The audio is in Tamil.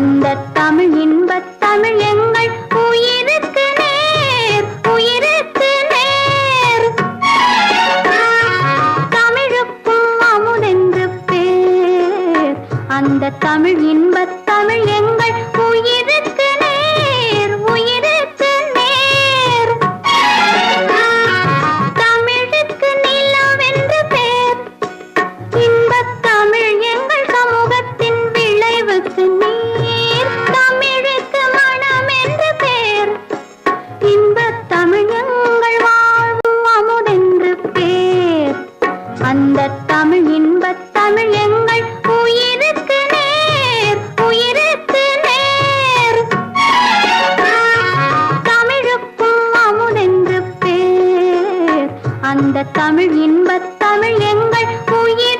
அந்த தமிழ் இன்பத் தமிழ் எங்கள் உயிருக்கு நேர் உயிருக்கு நேர். தமிழுக்கும் அமுதென்று பேர். அந்த தமிழ் இன்பத் தமிழ் அந்த தமிழ் இன்பத் தமிழ் எங்கள் உயிருக்கு நேர் உயிருக்கு நேர். தமிழுக்கும் அமுதென்று பேர். அந்த தமிழ் இன்பத் தமிழ் எங்கள் உயிர்